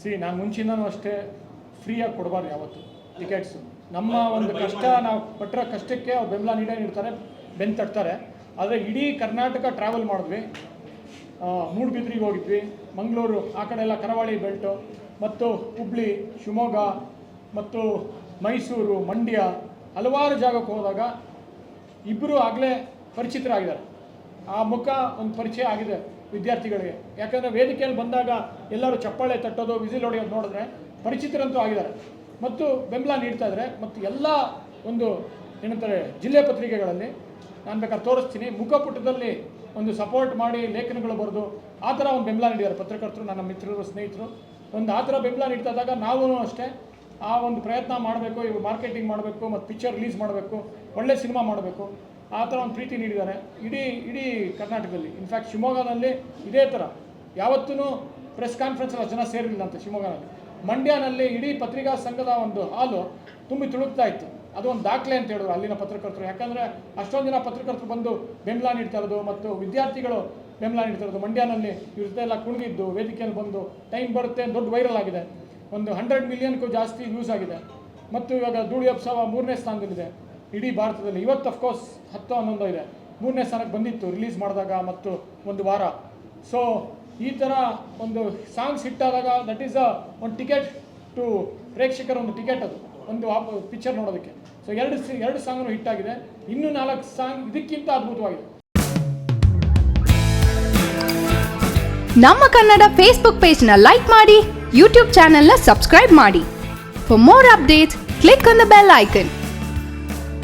C ನಾನು ಮುಂಚಿನೂ ಅಷ್ಟೇ ಫ್ರೀಯಾಗಿ ಕೊಡಬಾರ್ದು ಯಾವತ್ತು. ಟಿಕೆಟ್ಸು ನಮ್ಮ ಒಂದು ಕಷ್ಟ ನಾವು ಪಟ್ಟಿರೋ ಕಷ್ಟಕ್ಕೆ ಅವ್ರು ಬೆಂಬಲ ನೀಡೇ ನೀಡ್ತಾರೆ ಬೆನ್ನು ತಟ್ತಾರೆ. ಆದರೆ ಇಡೀ ಕರ್ನಾಟಕ ಟ್ರಾವೆಲ್ ಮಾಡಿದ್ವಿ. ಮೂಡುಬಿದ್ರಿಗೆ ಹೋಗಿದ್ವಿ. ಮಂಗಳೂರು ಆ ಕಡೆ ಎಲ್ಲ ಕರಾವಳಿ ಬೆಲ್ಟು ಮತ್ತು ಹುಬ್ಳಿ ಶಿವಮೊಗ್ಗ ಮತ್ತು ಮೈಸೂರು ಮಂಡ್ಯ ಹಲವಾರು ಜಾಗಕ್ಕೆ ಹೋದಾಗ ಇಬ್ಬರು ಆಗಲೇ ಪರಿಚಿತರಾಗಿದ್ದಾರೆ. ಆ ಮುಖ ಒಂದು ಪರಿಚಯ ಆಗಿದೆ. ವಿದ್ಯಾರ್ಥಿಗಳಿಗೆ. ಯಾಕಂದರೆ ವೇದಿಕೆಯಲ್ಲಿ ಬಂದಾಗ ಎಲ್ಲರೂ ಚಪ್ಪಾಳೆ ತಟ್ಟೋದು, ವಿಸಿಲ್ ಹೊಡೆಯೋದು ನೋಡಿದ್ರೆ ಪರಿಚಿತರಂತೂ ಆಗಿದ್ದಾರೆ. ಮತ್ತು ಬೆಂಬಲ ನೀಡ್ತಾ ಇದ್ದಾರೆ. ಮತ್ತು ಎಲ್ಲ ಒಂದು ಏನಂತಾರೆ, ಜಿಲ್ಲೆ ಪತ್ರಿಕೆಗಳಲ್ಲಿ ನಾನು ಬೇಕಾದ್ರೆ ತೋರಿಸ್ತೀನಿ. ಮುಖಪುಟದಲ್ಲಿ ಒಂದು ಸಪೋರ್ಟ್ ಮಾಡಿ ಲೇಖನಗಳು ಬರೆದು ಆ ಥರ ಒಂದು ಬೆಂಬಲ ನೀಡಿದ್ದಾರೆ ಪತ್ರಕರ್ತರು, ನನ್ನ ಮಿತ್ರರು, ಸ್ನೇಹಿತರು. ಒಂದು ಆ ಥರ ಬೆಂಬಲ ನೀಡ್ತಾ ನಾವೂ ಅಷ್ಟೇ ಆ ಒಂದು ಪ್ರಯತ್ನ ಮಾಡಬೇಕು ಇವು ಮಾರ್ಕೆಟಿಂಗ್ ಮಾಡಬೇಕು, ಮತ್ತು ಪಿಕ್ಚರ್ ರಿಲೀಸ್ ಮಾಡಬೇಕು, ಒಳ್ಳೆ ಸಿನಿಮಾ ಮಾಡಬೇಕು. ಆ ಥರ ಒಂದು ಪ್ರೀತಿ ನೀಡಿದ್ದಾರೆ. ಇಡೀ ಇಡೀ ಕರ್ನಾಟಕದಲ್ಲಿ. ಇನ್ಫ್ಯಾಕ್ಟ್ ಶಿವಮೊಗ್ಗದಲ್ಲಿ ಇದೇ ಥರ. ಯಾವತ್ತೂ ಪ್ರೆಸ್ ಕಾನ್ಫರೆನ್ಸಲ್ಲಿ ಜನ ಸೇರಿರಲಿಲ್ಲ ಅಂತ ಶಿವಮೊಗ್ಗನಲ್ಲಿ ಮಂಡ್ಯನಲ್ಲಿ ಇಡೀ ಪತ್ರಿಕಾ ಸಂಘದ ಒಂದು ಹಾಲು ತುಂಬಿ ತುಳುಕ್ತಾ ಇತ್ತು. ಅದು ಒಂದು ದಾಖಲೆ ಅಂತ ಹೇಳಿದ್ರು ಅಲ್ಲಿನ ಪತ್ರಕರ್ತರು. ಯಾಕಂದರೆ ಅಷ್ಟೊಂದು ಜನ ಪತ್ರಕರ್ತರು ಬಂದು ಬೆಂಬಲ ನೀಡ್ತಾ ಇರೋದು ಮತ್ತು ವಿದ್ಯಾರ್ಥಿಗಳು ಬೆಂಬಲ ನೀಡ್ತಾ ಇರೋದು. ಮಂಡ್ಯನಲ್ಲಿ ಇವ್ರ ಜೊತೆ ಎಲ್ಲ ಕುಣಿದಿದ್ದು, ವೇದಿಕೆಯಲ್ಲಿ ಬಂದು ಟೈಮ್ ಬರುತ್ತೆ ದೊಡ್ಡ ವೈರಲ್ ಆಗಿದೆ. ಒಂದು ಹಂಡ್ರೆಡ್ ಮಿಲಿಯನ್ಗೂ ಜಾಸ್ತಿ ಯೂಸ್ ಆಗಿದೆ. ಮತ್ತು ಇವಾಗ ಧೂಳಿ ಅಪ್ಸವ ಮೂರನೇ ಸ್ಥಾನದಲ್ಲಿದೆ. ಇಡೀ ಭಾರತದಲ್ಲಿ ಇವತ್ತು ಅಫ್ಕೋರ್ಸ್ ಹತ್ತು ಹನ್ನೊಂದು ಇದೆ. ಮೂರನೇ ಸ್ಥಾನಕ್ಕೆ ಬಂದಿತ್ತು ರಿಲೀಸ್ ಮಾಡಿದಾಗ ಮತ್ತು ಒಂದು ವಾರ. ಸೊ ಈ ಥರ ಒಂದು ಸಾಂಗ್ಸ್ ಹಿಟ್ಟಾದಾಗ ದಟ್ ಈಸ್ ಅ ಒಂದು ಟಿಕೆಟ್ ಟು ಪ್ರೇಕ್ಷಕರ ಒಂದು ಟಿಕೆಟ್ ಅದು. ಒಂದು ಪಿಕ್ಚರ್ ನೋಡೋದಕ್ಕೆ. ಸೊ, ಎರಡು ಎರಡು ಸಾಂಗ್ನು ಹಿಟ್ ಆಗಿದೆ. ಇನ್ನೂ ನಾಲ್ಕು ಸಾಂಗ್ ಇದಕ್ಕಿಂತ ಅದ್ಭುತವಾಗಿದೆ. ನಮ್ಮ ಕನ್ನಡ ಫೇಸ್ಬುಕ್ ಪೇಜ್ನ ಲೈಕ್ ಮಾಡಿ ಯೂಟ್ಯೂಬ್ ಚಾನೆಲ್ನ ಸಬ್ಸ್ಕ್ರೈಬ್ ಮಾಡಿ. For more updates click on the bell icon